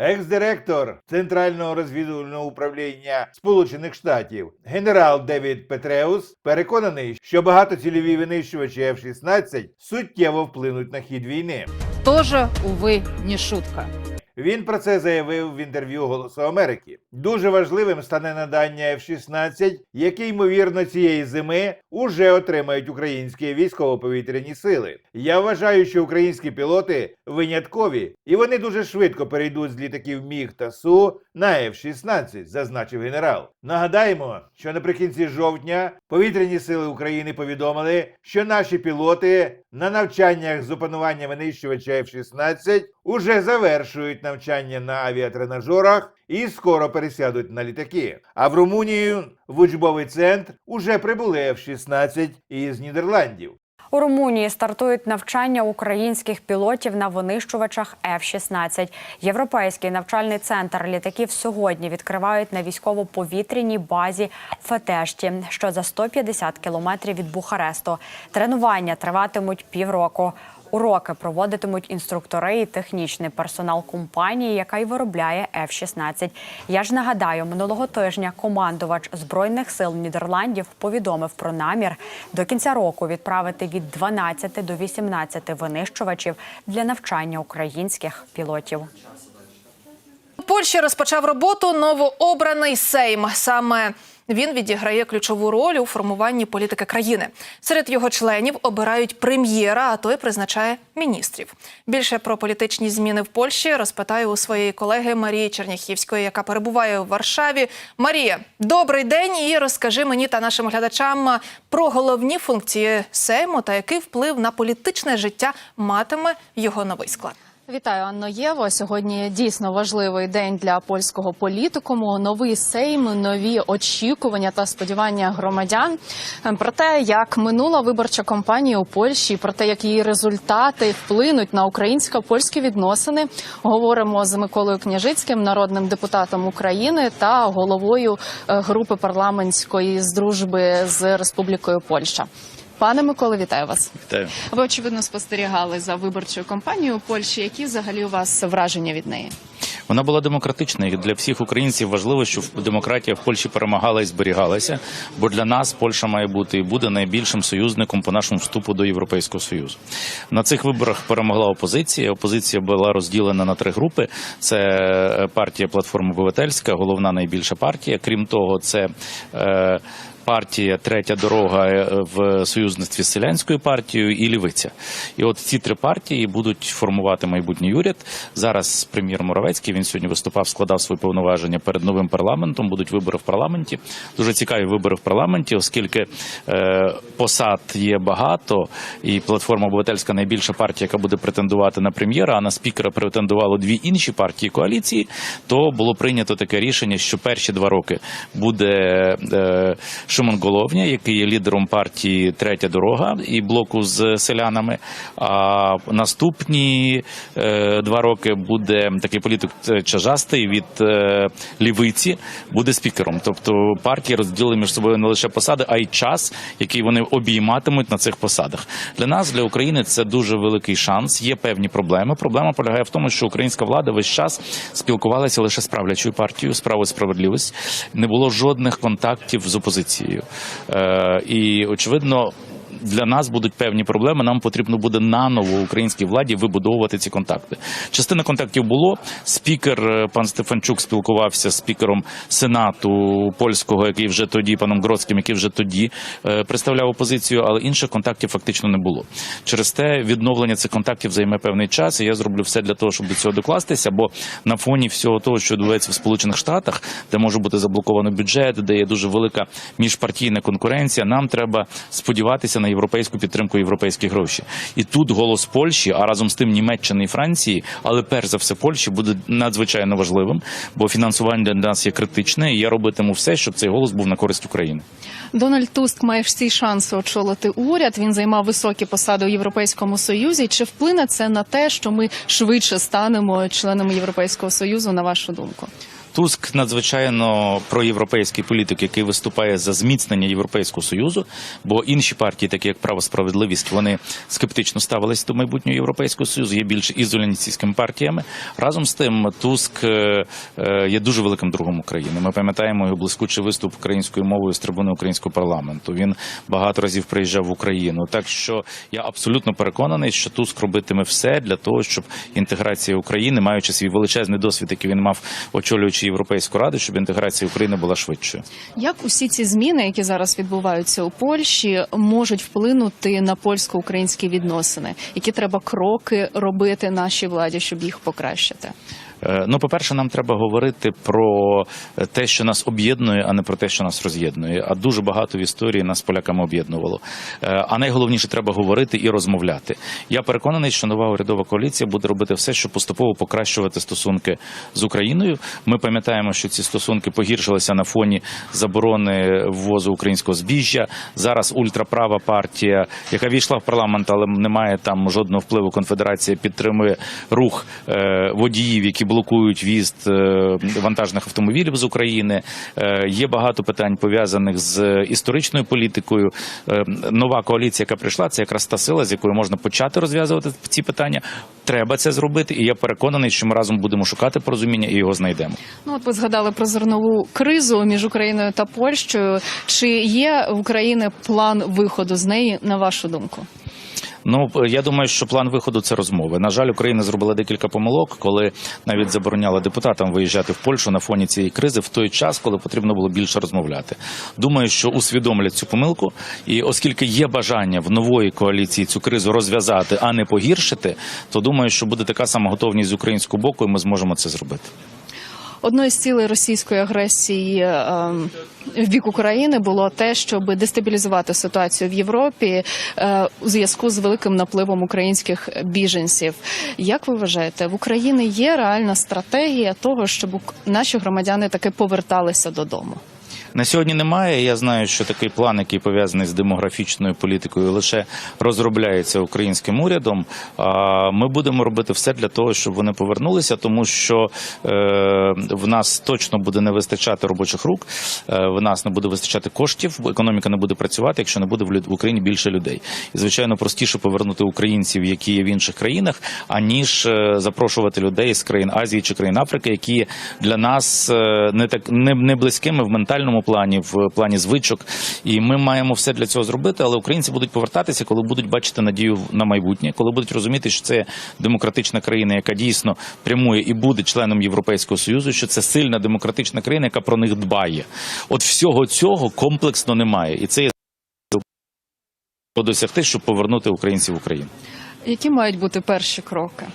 Екс-директор Центрального розвідувального управління Сполучених Штатів генерал Девід Петреус переконаний, що багатоцільові винищувачі F-16 суттєво вплинуть на хід війни. Тоже, увы, не шутка. Він про це заявив в інтерв'ю Голосу Америки. Дуже важливим стане надання F-16, які ймовірно цієї зими уже отримають українські військово-повітряні сили. Я вважаю, що українські пілоти виняткові, і вони дуже швидко перейдуть з літаків Міг та Су на F-16, зазначив генерал. Нагадаємо, що наприкінці жовтня повітряні сили України повідомили, що наші пілоти на навчаннях з опанування винищувача F-16 уже завершують навчання на авіатренажерах і скоро пересядуть на літаки. А в Румунію в учбовий центр уже прибули F-16 із Нідерландів. У Румунії стартують навчання українських пілотів на винищувачах F-16. Європейський навчальний центр літаків сьогодні відкривають на військово-повітряній базі Фетешті, що за 150 кілометрів від Бухаресту. Тренування триватимуть півроку. Уроки проводитимуть інструктори і технічний персонал компанії, яка й виробляє F-16. Я ж нагадаю, минулого тижня командувач збройних сил Нідерландів повідомив про намір до кінця року відправити від 12 до 18 винищувачів для навчання українських пілотів. Польщі розпочав роботу новообраний Сейм. Саме він відіграє ключову роль у формуванні політики країни. Серед його членів обирають прем'єра, а той призначає міністрів. Більше про політичні зміни в Польщі розпитаю у своєї колеги Марії Черняхівської, яка перебуває у Варшаві. Марія, добрий день і розкажи мені та нашим глядачам про головні функції Сейму та який вплив на політичне життя матиме його новий склад. Вітаю, Анно Єво. Сьогодні дійсно важливий день для польського політикуму. Новий сейм, нові очікування та сподівання громадян про те, як минула виборча кампанія у Польщі, про те, як її результати вплинуть на українсько-польські відносини. Говоримо з Миколою Княжицьким, народним депутатом України та головою е, групи парламентської з дружби з Республікою Польща. Пане Миколе, вітаю вас. Вітаю. Ви очевидно спостерігали за виборчою кампанією у Польщі. Які взагалі у вас враження від неї? Вона була демократична, і для всіх українців важливо, щоб демократія в Польщі перемагала і зберігалася. Бо для нас Польща має бути і буде найбільшим союзником по нашому вступу до Європейського союзу. На цих виборах перемогла опозиція. Опозиція була розділена на три групи: це е, партія Платформа Обивательська, головна найбільша партія. Крім того, це е, партія Третя дорога е, в союзництві з селянською партією і Лівиця. І от ці три партії будуть формувати майбутній уряд. Зараз прем'єр Моровецький він сьогодні виступав, складав свої повноваження перед новим парламентом. Будуть вибори в парламенті. Дуже цікаві вибори в парламенті, оскільки е, посад є багато, і платформа обивательська найбільша партія, яка буде претендувати на прем'єра, а на спікера претендувало дві інші партії коаліції. То було прийнято таке рішення, що перші два роки буде е, Шимон Головня, який є лідером партії Третя дорога і блоку з селянами. А наступні е, два роки буде такий політик Чажастий від е, лівиці, буде спікером. Тобто партії розділили між собою не лише посади, а й час, який вони обійматимуть на цих посадах. Для нас, для України, це дуже великий шанс. Є певні проблеми. Проблема полягає в тому, що українська влада весь час спілкувалася лише з правлячою партією, справою справедливість. Не було жодних контактів з опозицією. Е, і очевидно. Для нас будуть певні проблеми. Нам потрібно буде наново українській владі вибудовувати ці контакти. Частина контактів було. Спікер е, пан Стефанчук спілкувався з спікером сенату польського, який вже тоді, паном Гроцьким, який вже тоді е, представляв опозицію, але інших контактів фактично не було. Через те відновлення цих контактів займе певний час. І я зроблю все для того, щоб до цього докластися. Бо на фоні всього того, що відбувається в Сполучених Штатах, де може бути заблоковано бюджет, де є дуже велика міжпартійна конкуренція. Нам треба сподіватися на європейську підтримку, європейські гроші. І тут голос Польщі, а разом з тим Німеччини і Франції, але перш за все Польщі буде надзвичайно важливим, бо фінансування для нас є критичне. І я робитиму все, щоб цей голос був на користь України. Дональд Туск має всі шанси очолити уряд. Він займав високі посади у Європейському Союзі. Чи вплине це на те, що ми швидше станемо членами Європейського союзу? На вашу думку? Туск надзвичайно проєвропейський політик, який виступає за зміцнення Європейського союзу, бо інші партії, такі як право справедливість, вони скептично ставились до майбутнього європейського союзу, є більш ізоляністськими партіями. Разом з тим, Туск е, е, є дуже великим другом України. Ми пам'ятаємо його блискучий виступ українською мовою з трибуни українського парламенту. Він багато разів приїжджав в Україну. Так що я абсолютно переконаний, що Туск робитиме все для того, щоб інтеграція України, маючи свій величезний досвід, який він мав очолюючи європейську раду, щоб інтеграція України була швидшою. Як усі ці зміни, які зараз відбуваються у Польщі, можуть вплинути на польсько-українські відносини? Які треба кроки робити нашій владі, щоб їх покращити? Е, Ну, по-перше, нам треба говорити про те, що нас об'єднує, а не про те, що нас роз'єднує. А дуже багато в історії нас поляками об'єднувало. Е, А найголовніше треба говорити і розмовляти. Я переконаний, що нова урядова коаліція буде робити все, щоб поступово покращувати стосунки з Україною. Ми пам'ятаємо, що ці стосунки погіршилися на фоні заборони ввозу українського збіжжя. Зараз ультраправа партія, яка війшла в парламент, але не має там жодного впливу. Конфедерація підтримує рух е, водіїв, які блокують в'їзд е, вантажних автомобілів з України. Е, Є багато питань пов'язаних з історичною політикою. Е, Нова коаліція, яка прийшла, це якраз та сила, з якою можна почати розв'язувати ці питання. Треба це зробити, і я переконаний, що ми разом будемо шукати порозуміння і його знайдемо. Ну, от ви згадали про зернову кризу між Україною та Польщею. Чи є в України план виходу з неї, на вашу думку? Ну я думаю, що план виходу це розмови. На жаль, Україна зробила декілька помилок, коли навіть забороняла депутатам виїжджати в Польщу на фоні цієї кризи в той час, коли потрібно було більше розмовляти. Думаю, що усвідомлять цю помилку, і оскільки є бажання в нової коаліції цю кризу розв'язати, а не погіршити, то думаю, що буде така сама готовність з українського боку, і ми зможемо це зробити. Одною з цілей російської агресії ем, в бік України було те, щоб дестабілізувати ситуацію в Європі е, у зв'язку з великим напливом українських біженців. Як ви вважаєте, в Україні є реальна стратегія того, щоб наші громадяни таки поверталися додому? На сьогодні немає. Я знаю, що такий план, який пов'язаний з демографічною політикою, лише розробляється українським урядом. А ми будемо робити все для того, щоб вони повернулися, тому що е, в нас точно буде не вистачати робочих рук, е, в нас не буде вистачати коштів, економіка не буде працювати, якщо не буде в Україні більше людей. І звичайно, простіше повернути українців, які є в інших країнах, аніж е, запрошувати людей з країн Азії чи країн Африки, які для нас не так не, не близькими в ментальному плані, в плані звичок. І ми маємо все для цього зробити. Але українці будуть повертатися, коли будуть бачити надію на майбутнє, коли будуть розуміти, що це демократична країна, яка дійсно прямує і буде членом Європейського союзу. Що це сильна демократична країна, яка про них дбає. От всього цього комплексно немає, і це є досягти, щоб повернути українців в Україну. Які мають бути перші кроки?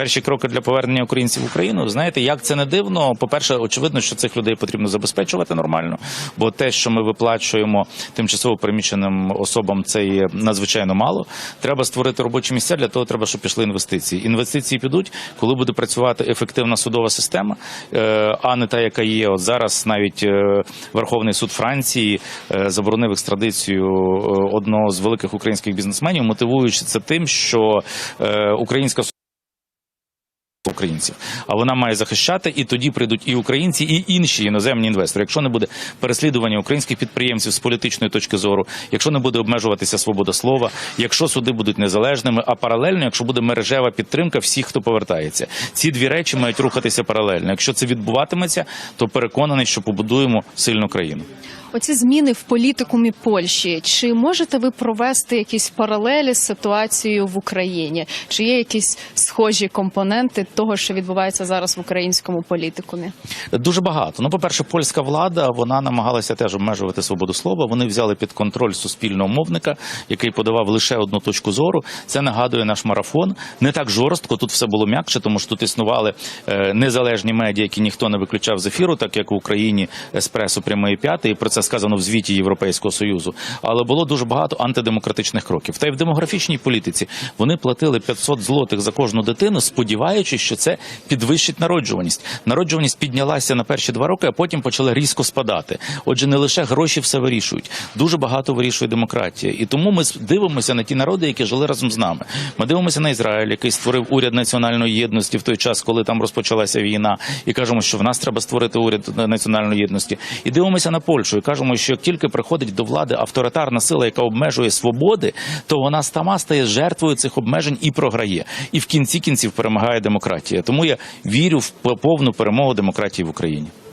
Перші кроки для повернення українців в Україну. Знаєте, як це не дивно. По-перше, очевидно, що цих людей потрібно забезпечувати нормально, бо те, що ми виплачуємо тимчасово переміщеним особам, це є надзвичайно мало. Треба створити робочі місця. Для того треба, щоб пішли інвестиції. Інвестиції підуть, коли буде працювати ефективна судова система, е, а не та, яка є. От зараз навіть е, Верховний суд Франції е, заборонив екстрадицію одного з великих українських бізнесменів, мотивуючи це тим, що українська українців, а вона має захищати, і тоді прийдуть і українці, і інші іноземні інвестори. Якщо не буде переслідування українських підприємців з політичної точки зору, якщо не буде обмежуватися свобода слова, якщо суди будуть незалежними, а паралельно, якщо буде мережева підтримка всіх, хто повертається, ці дві речі мають рухатися паралельно. Якщо це відбуватиметься, то переконаний, що побудуємо сильну країну. Оці зміни в політикумі Польщі. Чи можете ви провести якісь паралелі з ситуацією в Україні? Чи є якісь схожі компоненти того, що відбувається зараз в українському політикумі? Дуже багато. Ну, по-перше, польська влада вона намагалася теж обмежувати свободу слова. Вони взяли під контроль суспільного мовника, який подавав лише одну точку зору. Це нагадує наш марафон. Не так жорстко. Тут все було м'якше, тому що тут існували е, незалежні медіа, які ніхто не виключав з ефіру, так як в Україні еспресо прямий п'ятий. І про це сказано в звіті Європейського союзу. Але було дуже багато антидемократичних кроків. Та й в демографічній політиці вони платили 500 злотих за кожну дитину, сподіваючись, що це підвищить народжуваність. Народжуваність піднялася на перші два роки, а потім почала різко спадати. Отже, не лише гроші все вирішують. Дуже багато вирішує демократія. І тому ми дивимося на ті народи, які жили разом з нами. Ми дивимося на Ізраїль, який створив уряд національної єдності в той час, коли там розпочалася війна, і кажемо, що в нас треба створити уряд національної єдності. І дивимося на Польщу, яка кажемо, що як тільки приходить до влади авторитарна сила, яка обмежує свободи, то вона сама стає жертвою цих обмежень і програє. І в кінці кінців перемагає демократія. Тому я вірю в повну перемогу демократії в Україні.